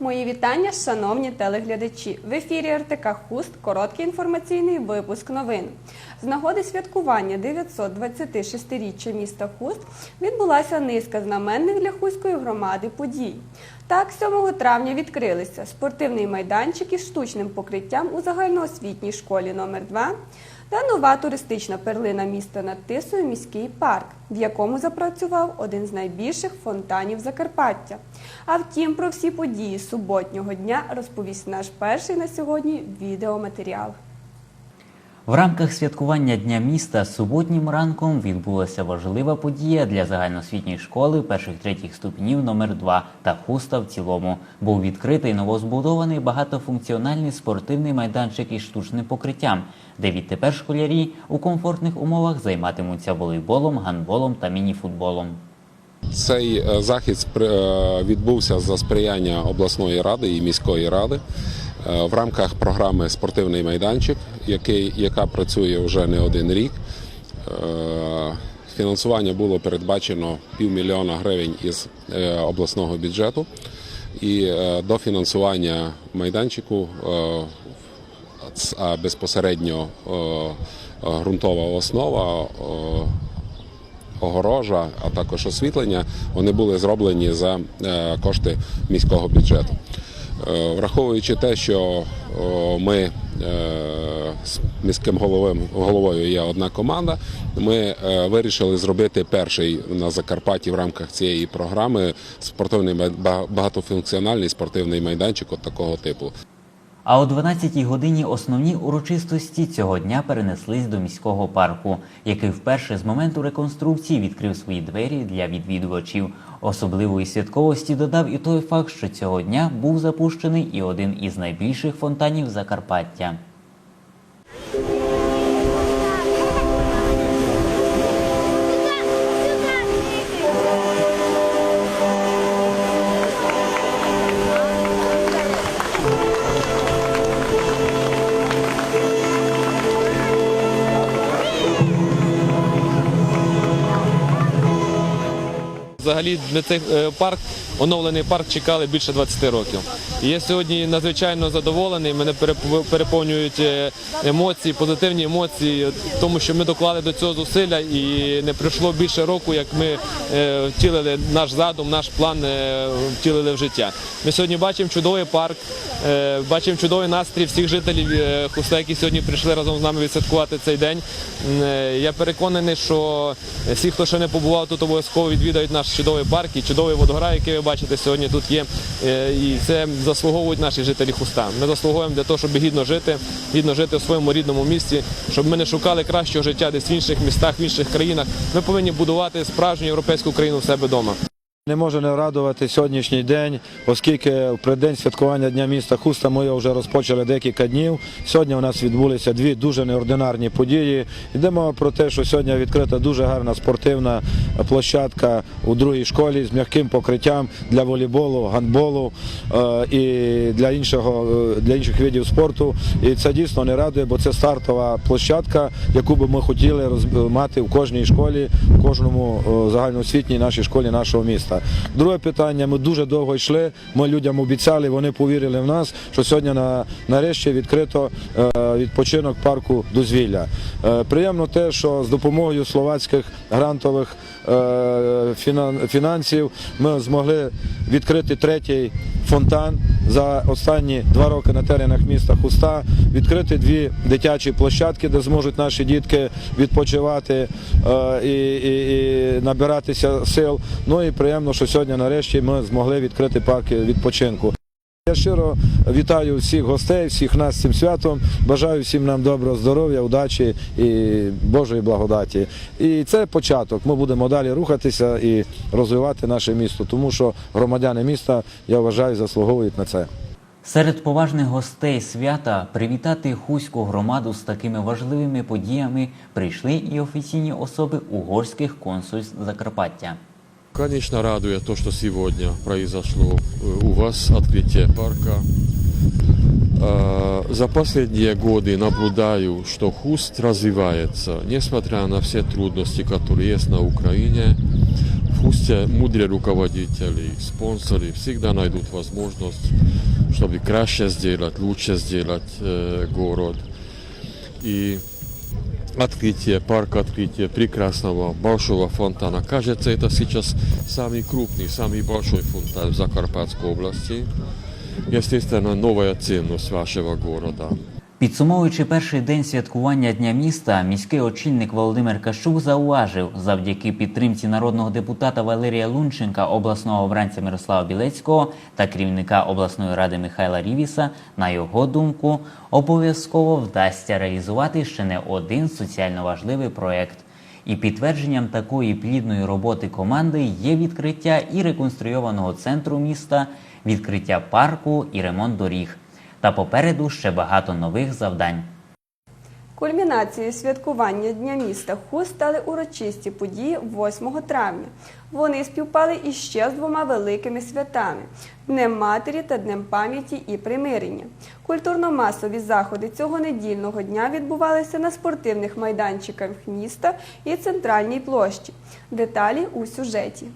Мої вітання, шановні телеглядачі. В ефірі РТК Хуст короткий інформаційний випуск новин. З нагоди святкування 926-річчя міста Хуст відбулася низка знаменних для Хуської громади подій. Так, 7 травня відкрилися спортивний майданчик із штучним покриттям у загальноосвітній школі номер 2 та нова туристична перлина міста над Тисою міський парк, в якому запрацював один з найбільших фонтанів Закарпаття. А втім, про всі події суботнього дня розповість наш перший на сьогодні відеоматеріал. В рамках святкування Дня міста суботнім ранком відбулася важлива подія для загальноосвітньої школи перших третіх ступенів номер 2 та хуста в цілому. Був відкритий новозбудований багатофункціональний спортивний майданчик із штучним покриттям, де відтепер школярі у комфортних умовах займатимуться волейболом, гандболом та мініфутболом. Цей е, захід е, відбувся за сприяння обласної ради і міської ради е, в рамках програми Спортивний майданчик, який, яка працює вже не один рік. Е, Фінансування було передбачено півмільйона гривень із е, обласного бюджету. І е, до фінансування майданчику безпосередньо ґрунтова основа. огорожа, а також освітлення, вони були зроблені за кошти міського бюджету. Враховуючи те, що ми з міським головою є одна команда, ми е, вирішили зробити перший на Закарпатті в рамках цієї програми спортивний багатофункціональний спортивний майданчик от такого типу. А о 12-й годині основні урочистості цього дня перенеслись до міського парку, який вперше з моменту реконструкції відкрив свої двері для відвідувачів. Особливої святковості додав і той факт, що цього дня був запущений і один із найбільших фонтанів Закарпаття. Взагалі для цих е, парк, оновлений парк чекали більше 20 років. Я сьогодні надзвичайно задоволений. Мене переповнюють е, емоції, позитивні емоції, тому що ми доклали до цього зусилля і не пройшло більше року, як ми е, втілили наш задум, наш план е, втілили в життя. Ми сьогодні бачимо чудовий парк, бачимо чудовий настрій всіх жителів Хуста, які сьогодні прийшли разом з нами відсвяткувати цей день. Я переконаний, що всі, хто ще не побував тут, обов'язково відвідають наш чудовий парк і чудовий водограй, який ви бачите сьогодні тут є. Е, І це заслуговують наші жителі Хуста. Ми заслуговуємо для того, щоб гідно жити, гідно жити у своєму рідному місті, щоб ми не шукали кращого життя десь в інших містах, в інших країнах. Ми повинні будувати справжню європейську країну в себе вдома. Не можу не радувати сьогоднішній день, оскільки в преддень святкування Дня міста Хуста ми вже розпочали декілька днів. Сьогодні у нас відбулися дві дуже неординарні події. Йдемо про те, що сьогодні відкрита дуже гарна спортивна площадка у другій школі з м'яким покриттям для волейболу, гандболу е, і для іншого е, для інших видів спорту. І це дійсно не радує, бо це стартова площадка, яку би ми хотіли мати в кожній школі, в кожному е, загальноосвітній нашій школі нашого міста. Друге питання. Ми дуже довго йшли. Ми людям обіцяли, вони повірили в нас, що сьогодні на нарешті відкрито е, відпочинок парку дозвілля. Е, Приємно те, що з допомогою словацьких грантових е, фінансів ми змогли відкрити третій фонтан за останні два роки на теренах міста Хуста, відкрити дві дитячі площадки, де зможуть наші дітки відпочивати е, і, і, і набиратися сил. Ну і приємно, що сьогодні нарешті ми змогли відкрити парки відпочинку. Я щиро вітаю всіх гостей, всіх нас з цим святом. Бажаю всім нам доброго здоров'я, удачі і Божої благодаті. І це початок. Ми будемо далі рухатися і розвивати наше місто, тому що громадяни міста, я вважаю, заслуговують на це. Серед поважних гостей свята привітати хуську громаду з такими важливими подіями прийшли і офіційні особи угорських консульств Закарпаття. Конечно, радует то, что сегодня произошло э, у вас открытие парка. Э, За последние годы наблюдаю, что Хуст развивается, несмотря на все трудности, которые есть на Украине. В Хусте мудрые руководители, спонсоры всегда найдут возможность, чтобы краще сделать, лучше сделать э, город. И открытие, парк открытие прекрасного большого фонтана. Кажется, это сейчас самый крупный, самый большой фонтан в Закарпатской области. Естественно, новая ценность вашего города. Підсумовуючи перший день святкування Дня міста, міський очільник Володимир Кащук зауважив, завдяки підтримці народного депутата Валерія Лунченка, обласного обранця Мирослава Білецького та керівника обласної ради Михайла Рівіса, на його думку, обов'язково вдасться реалізувати ще не один соціально важливий проєкт. І підтвердженням такої плідної роботи команди є відкриття і реконструйованого центру міста, відкриття парку і ремонт доріг. Та попереду ще багато нових завдань. Кульмінацією святкування Дня міста Хуст стали урочисті події 8 травня. Вони співпали іще з двома великими святами Днем Матері та Днем пам'яті і примирення. Культурно-масові заходи цього недільного дня відбувалися на спортивних майданчиках міста і центральній площі. Деталі у сюжеті.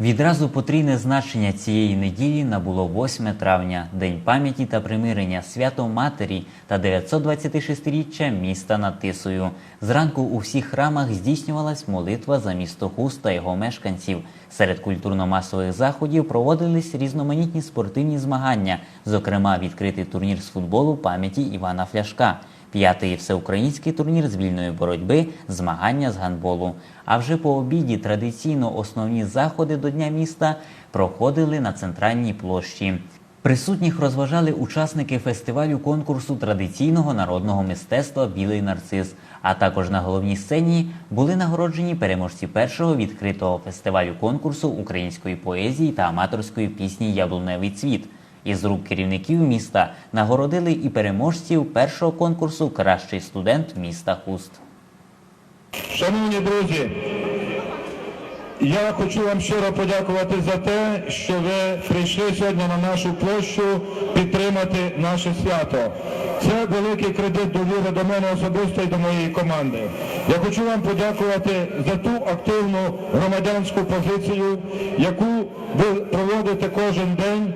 Відразу потрійне значення цієї неділі набуло 8 травня, День пам'яті та примирення, свято Матері та 926-річчя міста над Тисою. Зранку у всіх храмах здійснювалась молитва за місто Хуст та його мешканців. Серед культурно-масових заходів проводились різноманітні спортивні змагання, зокрема відкритий турнір з футболу пам'яті Івана Фляшка. П'ятий всеукраїнський турнір з вільної боротьби, змагання з гандболу. А вже по обіді традиційно основні заходи до Дня міста проходили на центральній площі. Присутніх розважали учасники фестивалю конкурсу традиційного народного мистецтва Білий нарцис. А також на головній сцені були нагороджені переможці першого відкритого фестивалю конкурсу української поезії та аматорської пісні Яблуневий цвіт. Із рук керівників міста нагородили і переможців першого конкурсу Кращий студент міста Хуст. Шановні друзі, я хочу вам щиро подякувати за те, що ви прийшли сьогодні на нашу площу підтримати наше свято. Це великий кредит довіри до мене особисто і до моєї команди. Я хочу вам подякувати за ту активну громадянську позицію, яку ви проводите кожен день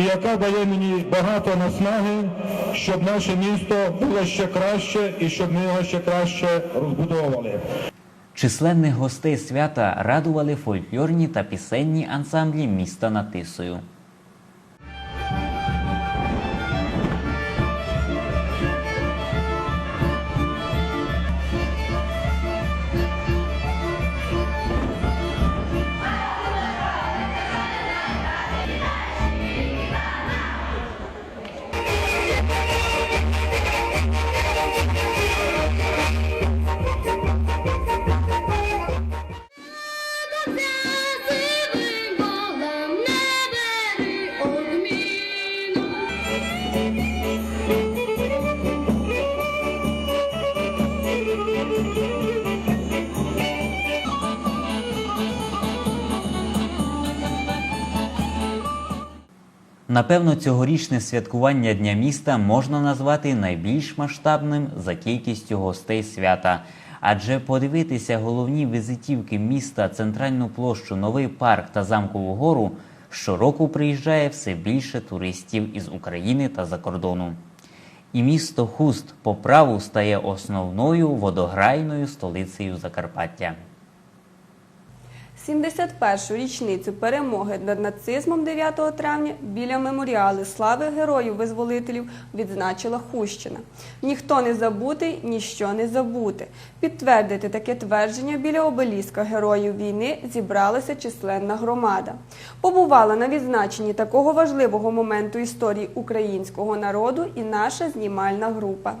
і яка дає мені багато наснаги, щоб наше місто було ще краще і щоб ми його ще краще розбудовували. Численних гостей свята радували фольклорні та пісенні ансамблі міста над Напевно, цьогорічне святкування Дня міста можна назвати найбільш масштабним за кількістю гостей свята. Адже подивитися головні візитівки міста, центральну площу, новий парк та замкову гору щороку приїжджає все більше туристів із України та за кордону. І місто Хуст по праву стає основною водограйною столицею Закарпаття. 71-ю річницю перемоги над нацизмом 9 травня біля меморіали слави героїв-визволителів відзначила Хущина. Ніхто не забутий, ніщо не забути. Підтвердити таке твердження біля обеліска героїв війни зібралася численна громада. Побувала на відзначенні такого важливого моменту історії українського народу і наша знімальна група.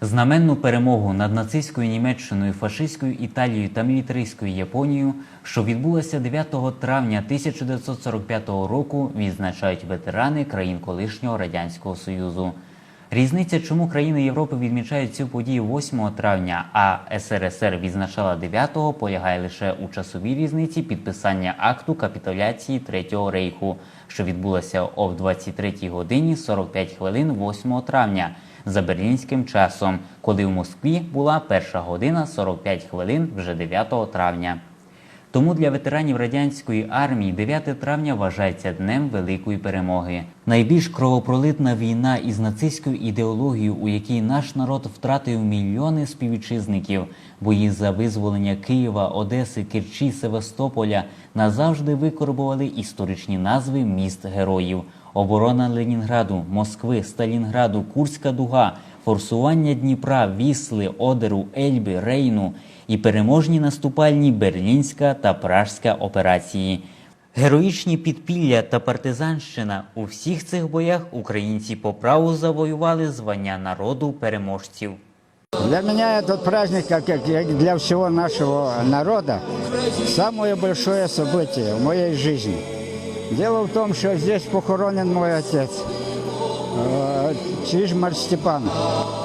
Знаменну перемогу над нацистською Німеччиною, фашистською Італією та мілітаристською Японією, що відбулася 9 травня 1945 року, відзначають ветерани країн колишнього радянського союзу. Різниця, чому країни Європи відмічають цю подію 8 травня, а СРСР відзначала 9-го, полягає лише у часовій різниці підписання акту капітуляції Третього рейху, що відбулося о 23 годині 45 хвилин 8 травня за берлінським часом, коли в Москві була перша година 45 хвилин вже 9 травня. Тому для ветеранів радянської армії 9 травня вважається днем великої перемоги. Найбільш кровопролитна війна із нацистською ідеологією, у якій наш народ втратив мільйони співвітчизників. Бої за визволення Києва, Одеси, Керчі, Севастополя назавжди викорбували історичні назви міст героїв. Оборона Ленінграду, Москви, Сталінграду, Курська дуга, форсування Дніпра, Вісли, Одеру, Ельби, Рейну і переможні наступальні Берлінська та Пражська операції. Героїчні підпілля та партизанщина у всіх цих боях українці по праву завоювали звання народу переможців. Для меня этот праздник, как для всего нашего народа, самое большое событие в моей жизни. Дело в том, что здесь похоронен мой отец, э, Чижмар Степан.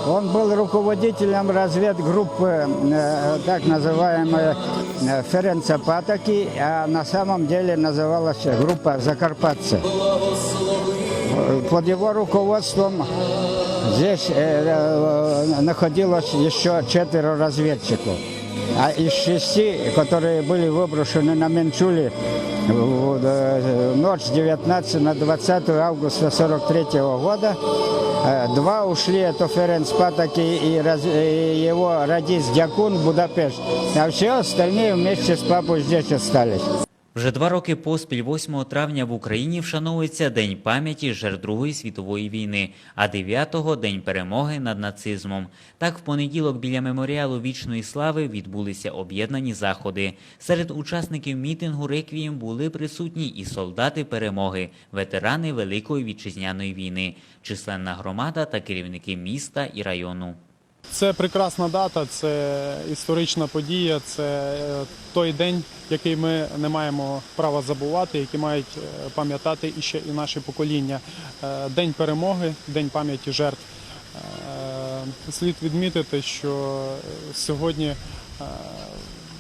Он был руководителем разведгруппы, э, так называемой э, Ференца Патаки, а на самом деле называлась группа Закарпатцы. Э, Под его руководством Здесь э, э, находилось еще четверо разведчиков. А из шести, которые были выброшены на Менчули в э, ночь с 19 на 20 августа 43 года, э, два ушли, это Ференц Патаки и, раз- и его радист Дякун в Будапешт, а все остальные вместе с папой здесь остались. Вже два роки поспіль, 8 травня, в Україні вшановується День пам'яті жертв Другої світової війни, а 9-го – День перемоги над нацизмом. Так, в понеділок біля меморіалу вічної слави відбулися об'єднані заходи. Серед учасників мітингу «Реквієм» були присутні і солдати перемоги, ветерани Великої вітчизняної війни, численна громада та керівники міста і району. Це прекрасна дата, це історична подія, це е, той день, який ми не маємо права забувати, який мають е, пам'ятати і ще і наші покоління. Е, День перемоги, день пам'яті жертв. Слід відмітити, що сьогодні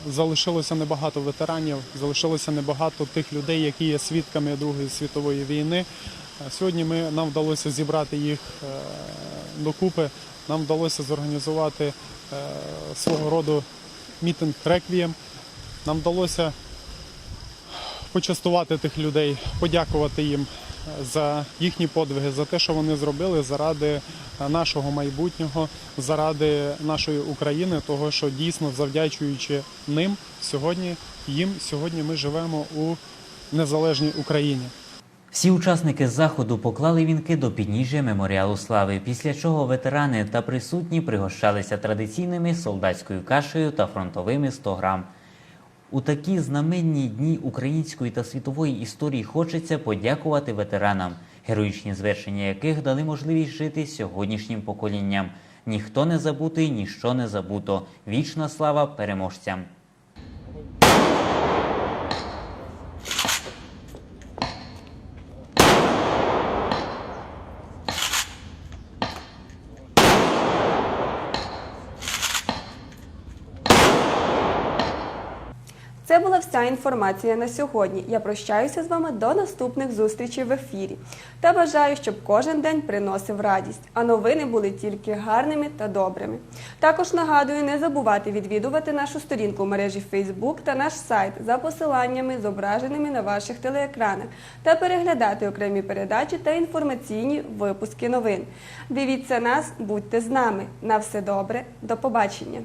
залишилося небагато ветеранів, залишилося небагато тих людей, які є свідками Другої світової війни. Сьогодні ми, нам вдалося зібрати їх докупи. Нам вдалося зорганізувати е, свого роду мітинг реквієм. Нам вдалося почастувати тих людей, подякувати їм е, за їхні подвиги, за те, що вони зробили заради е, нашого майбутнього, заради нашої України, того, що дійсно завдячуючи ним сьогодні, їм сьогодні ми живемо у незалежній Україні. Всі учасники заходу поклали вінки до підніжжя меморіалу слави, після чого ветерани та присутні пригощалися традиційними солдатською кашею та фронтовими 100 грам. У такі знаменні дні української та світової історії хочеться подякувати ветеранам, героїчні звершення яких дали можливість жити сьогоднішнім поколінням. Ніхто не забутий, ніщо не забуто. Вічна слава переможцям! Це була вся інформація на сьогодні. Я прощаюся з вами до наступних зустрічей в ефірі та бажаю, щоб кожен день приносив радість, а новини були тільки гарними та добрими. Також нагадую не забувати відвідувати нашу сторінку в мережі Facebook та наш сайт за посиланнями, зображеними на ваших телеекранах, та переглядати окремі передачі та інформаційні випуски новин. Дивіться нас, будьте з нами. На все добре, до побачення.